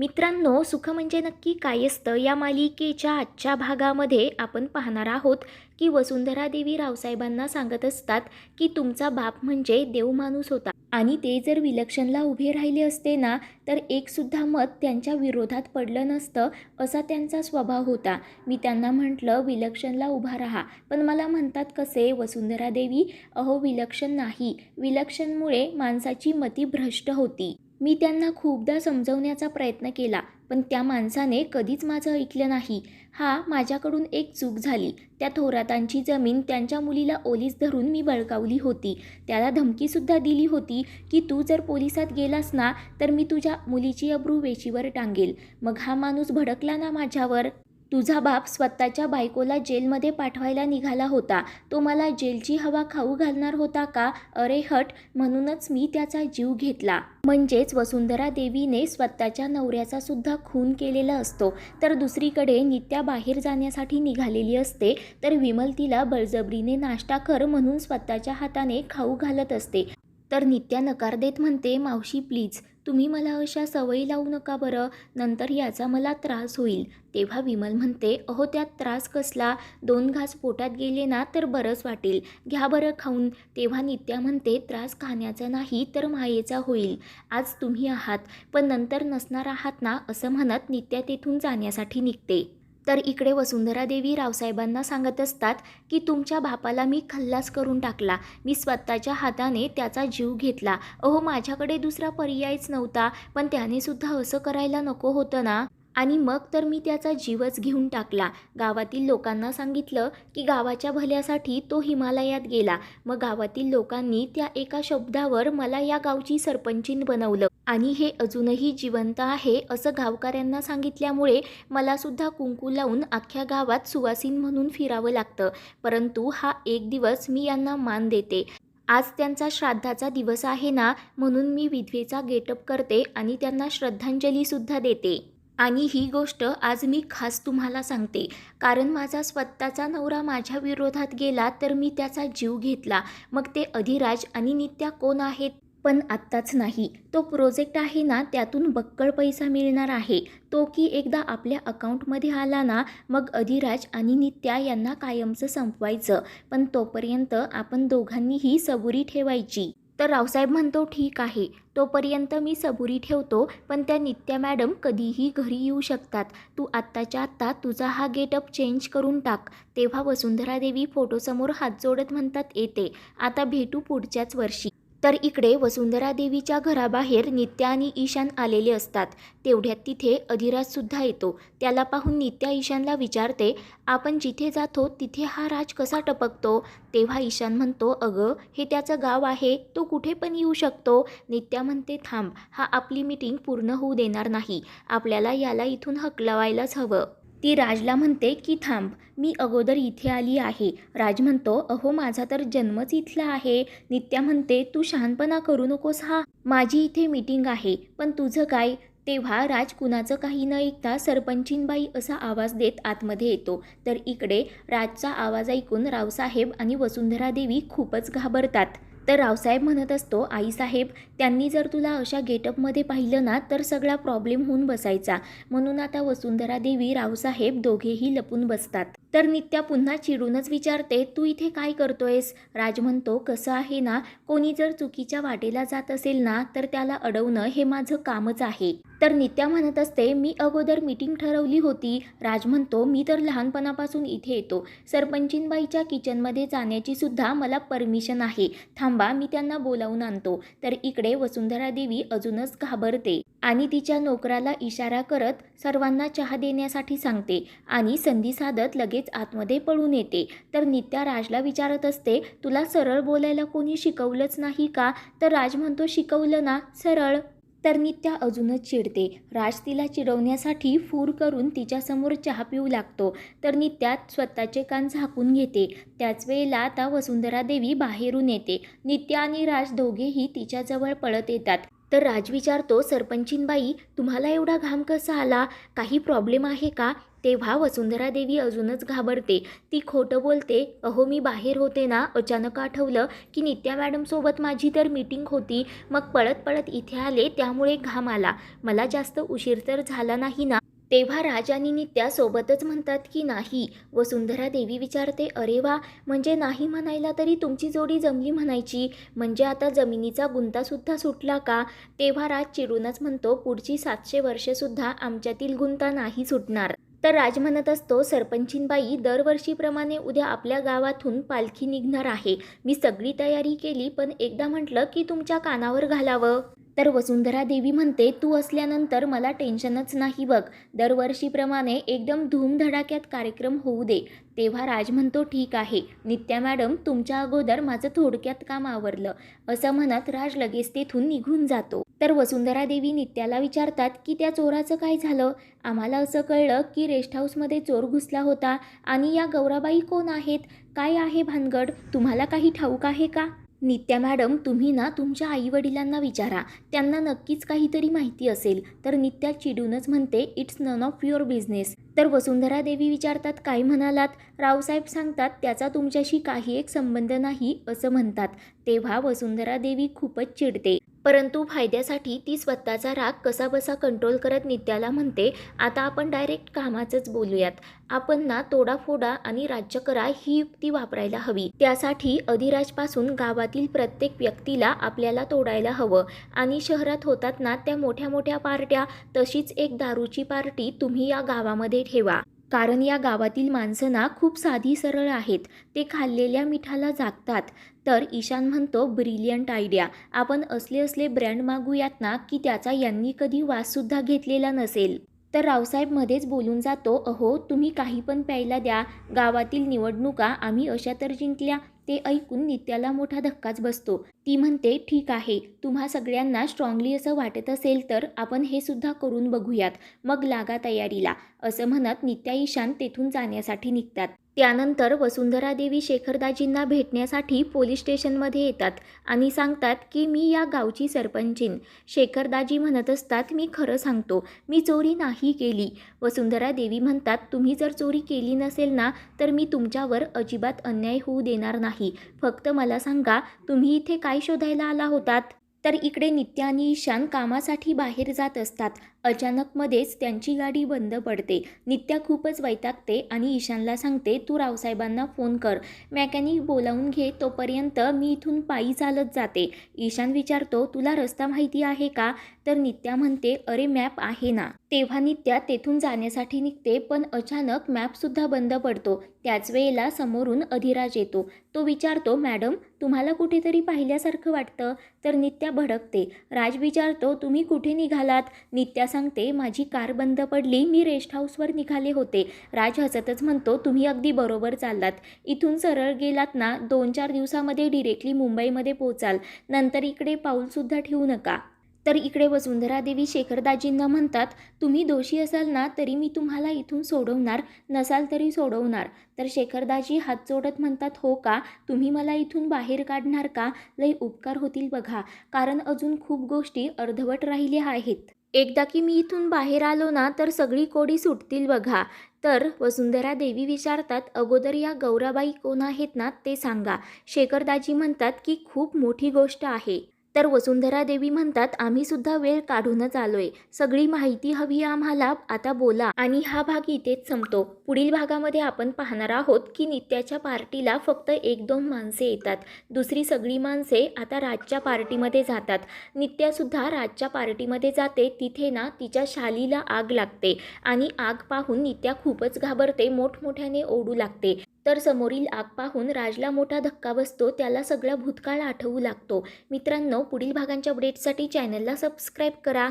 मित्रांनो सुख म्हणजे नक्की काय असतं? या मालिकेच्या आजच्या भागामध्ये आपण पाहणार आहोत की वसुंधरा देवी रावसाहेबांना सांगत असतात की तुमचा बाप म्हणजे देव माणूस होता. आणि ते जर विलक्षणला उभे राहिले असते ना तर एकसुद्धा मत त्यांच्या विरोधात पडलं नसतं असा त्यांचा स्वभाव होता. मी त्यांना म्हटलं विलक्षणला उभा राहा. पण मला म्हणतात कसे वसुंधरा देवी अहो विलक्षण नाही. विलक्षणमुळे माणसाची मती भ्रष्ट होती. मी त्यांना खूपदा समजवण्याचा प्रयत्न केला पण त्या माणसाने कधीच माझं ऐकलं नाही. हा माझ्याकडून एक चूक झाली. त्या थोरातांची जमीन त्यांच्या मुलीला ओलीस धरून मी बळकावली होती. त्याला धमकीसुद्धा दिली होती की तू जर पोलिसात गेलास ना तर मी तुझ्या मुलीची अब्रू वेशीवर टांगेल. मग हा माणूस भडकला ना माझ्यावर? तुझा बाप स्वतःच्या बायकोला जेलमध्ये पाठवायला निघाला होता. तो मला जेलची हवा खाऊ घालणार होता का? अरे हट म्हणूनच मी त्याचा जीव घेतला. म्हणजेच वसुंधरा देवीने स्वतःच्या नवऱ्याचा सुद्धा खून केलेला असतो. तर दुसरीकडे नित्या बाहेर जाण्यासाठी निघालेली असते तर विमल तिला बळजबरीने नाश्ता कर म्हणून स्वतःच्या हाताने खाऊ घालत असते. तर नित्या नकार देत म्हणते मावशी प्लीज तुम्ही मला अशा सवयी लावू नका बरं. नंतर याचा मला त्रास होईल. तेव्हा विमल म्हणते अहो त्यात त्रास कसला? दोन घास पोटात गेले ना तर बरंच वाटेल. घ्या बरं खाऊन. तेव्हा नित्या म्हणते त्रास खाण्याचा नाही तर मायेचा होईल. आज तुम्ही आहात पण नंतर नसणार आहात ना? असं म्हणत नित्या तेथून जाण्यासाठी निघते. तर इकडे वसुंधरा देवी रावसाहेबांना सांगत असतात की तुमच्या बापाला मी खल्लास करून टाकला. मी स्वतःच्या हाताने त्याचा जीव घेतला. अहो माझ्याकडे दुसरा पर्यायच नव्हता. पण त्याने सुद्धा असं करायला नको होतं ना? आणि मग तर मी त्याचा जीवच घेऊन टाकला. गावातील लोकांना सांगितलं की गावाच्या भल्यासाठी तो हिमालयात गेला. मग गावातील लोकांनी त्या एका शब्दावर मला या गावची सरपंचीन बनवलं. आणि हे अजूनही जिवंत आहे असं गावकऱ्यांना सांगितल्यामुळे मला सुद्धा कुंकू लावून अख्ख्या गावात सुवासीन म्हणून फिरावं लागतं. परंतु हा एक दिवस मी यांना मान देते. आज त्यांचा श्राद्धाचा दिवस आहे ना म्हणून मी विधवेचा गेटअप करते आणि त्यांना श्रद्धांजलीसुद्धा देते. आणि ही गोष्ट आज मी खास तुम्हाला सांगते. कारण माझा स्वतःचा नवरा माझ्या विरोधात गेला तर मी त्याचा जीव घेतला. मग ते अधिराज आणि नित्या कोण आहेत? पण आत्ताच नाही. तो प्रोजेक्ट आहे ना त्यातून बक्कळ पैसा मिळणार आहे. तो की एकदा आपल्या अकाउंटमध्ये आला ना मग अधिराज आणि नित्या यांना कायमचं संपवायचं. पण तोपर्यंत आपण दोघांनीही सबुरी ठेवायची. तर रावसाहेब म्हणतो ठीक आहे. तोपर्यंत मी सबुरी ठेवतो पण त्या नित्या मॅडम कधीही घरी येऊ शकतात. तू आत्ताच्या आत्ता तुझा हा गेटअप चेंज करून टाक. तेव्हा वसुंधरा देवी फोटोसमोर हात जोडत म्हणतात येते. आता भेटू पुढच्याच वर्षी. तर इकडे वसुंधरा देवीच्या घराबाहेर नित्या आणि ईशान आलेले असतात. तेवढ्यात तिथे अधिराजसुद्धा येतो. त्याला पाहून नित्या ईशानला विचारते आपण जिथे जातो तिथे हा राज कसा टपकतो? तेव्हा ईशान म्हणतो अगं हे त्याचं गाव आहे तो कुठे पण येऊ शकतो. नित्या म्हणते थांब हा आपली मीटिंग पूर्ण होऊ देणार नाही. आपल्याला याला इथून हकलवायलाच हवं. ती राजला म्हणते की थांब मी अगोदर इथे आली आहे. राज म्हणतो अहो माझा तर जन्मच इथला आहे. नित्या म्हणते तू शहाणपणा करू नकोस हा. माझी इथे मीटिंग आहे पण तुझं काय? तेव्हा राज कुणाचं काही न ऐकता सरपंचीनबाई असा आवाज देत आतमध्ये येतो. तर इकडे राजचा आवाज ऐकून रावसाहेब आणि वसुंधरा देवी खूपच घाबरतात. तर रावसाहेब म्हणत असतो आईसाहेब त्यांनी जर तुला अशा गेटअपमध्ये पाहिलं ना तर सगळा प्रॉब्लेम होऊन बसायचा. म्हणून आता वसुंधरा देवी रावसाहेब दोघेही लपून बसतात. तर नित्या पुन्हा चिडूनच विचारते तू इथे काय करतोयस? राज म्हणतो कसं आहे ना कोणी जर चुकीच्या वाटेला जात असेल ना तर त्याला अडवणं हे माझं कामच आहे. तर नित्या म्हणत असते मी अगोदर मीटिंग ठरवली होती. राज म्हणतो मी तर लहानपणापासून इथे येतो. सरपंचीनबाईच्या किचनमध्ये जाण्याची सुद्धा मला परमिशन आहे. थांबा मी त्यांना बोलावून आणतो. तर इकडे वसुंधरा देवी अजूनच घाबरते आणि तिच्या नोकराला इशारा करत सर्वांना चहा देण्यासाठी सांगते आणि संधी साधत लगेच आतमध्ये पळून येते. तर नित्या राजला विचारत असते तुला सरळ बोलायला कोणी शिकवलंच नाही का? तर राज म्हणतो शिकवलं ना सरळ. तर नित्या अजूनच चिडते. राज तिला चिडवण्यासाठी फूर करून तिच्यासमोर चहा पिऊ लागतो. तर नित्या स्वतःचे कान झाकून घेते. त्याच वेळेला आता वसुंधरा देवी बाहेरून येते. नित्या आणि राज दोघेही तिच्याजवळ पळत येतात. तर राज विचारतो सरपंचीनबाई तुम्हाला एवढा घाम कसा आला? काही प्रॉब्लेम आहे का? तेव्हा वसुंधरा देवी अजूनच घाबरते. ती खोटं बोलते अहो मी बाहेर होते ना अचानक आठवलं की नित्या मॅडमसोबत माझी तर मीटिंग होती. मग पळत पळत इथे आले त्यामुळे घाम आला. मला जास्त उशीर तर झाला नाही ना? तेव्हा राज आणि नित्या सोबतच म्हणतात की नाही. वसुंधरा देवी विचारते अरे वा म्हणजे नाही म्हणायला तरी तुमची जोडी जमली म्हणायची? म्हणजे आता जमिनीचा गुंतासुद्धा सुटला का? तेव्हा राज चिडूनच म्हणतो पुढची सातशे वर्षेसुद्धा आमच्यातील गुंता नाही सुटणार. तर राज म्हणत असतो सरपंचीनबाई दरवर्षीप्रमाणे उद्या आपल्या गावातून पालखी निघणार आहे. मी सगळी तयारी केली पण एकदा म्हटलं की तुमच्या कानावर घालावं. तर वसुंधरा देवी म्हणते तू असल्यानंतर मला टेन्शनच नाही बघ. दरवर्षीप्रमाणे एकदम धूमधडाक्यात कार्यक्रम होऊ दे. तेव्हा राज म्हणतो ठीक आहे. नित्या मॅडम तुमच्या अगोदर माझं थोडक्यात काम आवरलं. असं म्हणत राज लगेच तेथून निघून जातो. तर वसुंधरा देवी नित्याला विचारतात की त्या चोराचं काय झालं? आम्हाला असं कळलं की रेस्ट हाऊसमध्ये चोर घुसला होता आणि या गौराबाई कोण आहेत? काय आहे भानगड? तुम्हाला काही ठाऊक आहे का? नित्या मॅडम तुम्ही ना तुमच्या आईवडिलांना विचारा. त्यांना नक्कीच काहीतरी माहिती असेल. तर नित्या चिडूनच म्हणते it's none of your business. तर वसुंधरा देवी विचारतात काय म्हणालात? रावसाहेब सांगतात त्याचा तुमच्याशी काही एक संबंध नाही असं म्हणतात. तेव्हा वसुंधरा देवी खूपच चिडते. परंतु फायद्यासाठी ती स्वतःचा राग कसाबसा कंट्रोल करत नित्याला म्हणते आता आपण डायरेक्ट कामाचंच बोलूयात. आपण ना तोडाफोडा आणि राज्य करा ही युक्ती वापरायला हवी. त्यासाठी अधिराजपासून गावातील प्रत्येक व्यक्तीला आपल्याला तोडायला हवं. आणि शहरात होतात ना त्या मोठ्या मोठ्या पार्ट्या तशीच एक दारूची पार्टी तुम्ही या गावामध्ये ठेवा. कारण या गावातील माणसं ना खूप साधी सरळ आहेत. ते खाल्लेल्या मिठाला जागतात. तर ईशान म्हणतो ब्रिलियंट आयडिया. आपण असले असले ब्रँड मागूयात ना की त्याचा यांनी कधी वाससुद्धा घेतलेला नसेल. तर रावसाहेब मध्येच बोलून जातो अहो तुम्ही काही पण प्यायला द्या. गावातील निवडणुका आम्ही अशा तर जिंकल्या. ते ऐकून नित्याला मोठा धक्काच बसतो. ती म्हणते ठीक आहे तुम्हा सगळ्यांना स्ट्रॉंगली असं वाटत असेल तर आपण हे सुद्धा करून बघूयात. मग लागा तयारीला. असं म्हणत नित्या ईशान तेथून जाण्यासाठी निघतात. त्यानंतर वसुंधरा देवी शेखरदाजींना भेटण्यासाठी पोलीस स्टेशनमध्ये येतात आणि सांगतात की मी या गावची सरपंचीन. शेखरदाजी म्हणत असतात मी खरं सांगतो मी चोरी नाही केली. वसुंधरा देवी म्हणतात तुम्ही जर चोरी केली नसेल ना तर मी तुमच्यावर अजिबात अन्याय होऊ देणार नाही. फक्त मला सांगा तुम्ही इथे काय शोधायला आला होतात? तर इकडे नित्या आणि ईशान कामासाठी बाहेर जात असतात. अचानकमध्येच त्यांची गाडी बंद पडते. नित्या खूपच वैतागते आणि ईशानला सांगते तू रावसाहेबांना फोन कर. मॅकॅनिक बोलावून घे तोपर्यंत मी इथून पायी चालत जाते. ईशान विचारतो तुला रस्ता माहिती आहे का? तर नित्या म्हणते अरे मॅप आहे ना. तेव्हा नित्या तेथून जाण्यासाठी निघते पण अचानक मॅपसुद्धा बंद पडतो. त्याच वेळेला समोरून अधिराज येतो. तो विचारतो मॅडम तुम्हाला कुठेतरी पाहिल्यासारखं वाटतं? तर नित्या भडकते. राज विचारतो तुम्ही कुठे निघालात? नित्या सांगते माझी कार बंद पडली मी रेस्ट हाऊसवर निघाले होते. राज हसतच म्हणतो तुम्ही अगदी बरोबर चाललात. इथून सरळ गेलात ना दोन चार दिवसामध्ये डिरेक्टली मुंबईमध्ये पोचाल नंतर इकडे पाऊलसुद्धा ठेवू नका. तर इकडे वसुंधरा देवी शेखरदाजींना म्हणतात तुम्ही दोषी असाल ना तरी मी तुम्हाला इथून सोडवणार. नसाल तरी सोडवणार. तर शेखरदाजी हात जोडत म्हणतात हो का? तुम्ही मला इथून बाहेर काढणार का? लई उपकार होतील बघा. कारण अजून खूप गोष्टी अर्धवट राहिल्या आहेत. एकदा की मी इथून बाहेर आलो ना तर सगळी कोडी सुटतील बघा. तर वसुंधरा देवी विचारतात अगोदर या गौराबाई कोण आहेत ना ते सांगा. शेखरदाजी म्हणतात की खूप मोठी गोष्ट आहे. तर वसुंधरा देवी म्हणतात आम्ही सुद्धा वेळ काढूनच आलोय. सगळी माहिती हवी आम्हाला. आता बोला. आणि हा भाग इथेच संपतो. पुढील भागामध्ये आपण पाहणार आहोत की नित्याच्या पार्टीला फक्त एक दोन माणसे येतात. दुसरी सगळी माणसे आता राजच्या पार्टीमध्ये जातात. नित्यासुद्धा राजच्या पार्टीमध्ये जाते. तिथे ना तिच्या शालीला आग लागते. आणि आग पाहून नित्या खूपच घाबरते. मोठमोठ्याने ओढू लागते. तर समोरील आग पाहून राजला मोठा धक्का बसतो. त्याला सगळा भूतकाळ आठवू लागतो. मित्रांनो पुढील भागांच्या अपडेटसाठी चॅनलला सबस्क्राईब करा.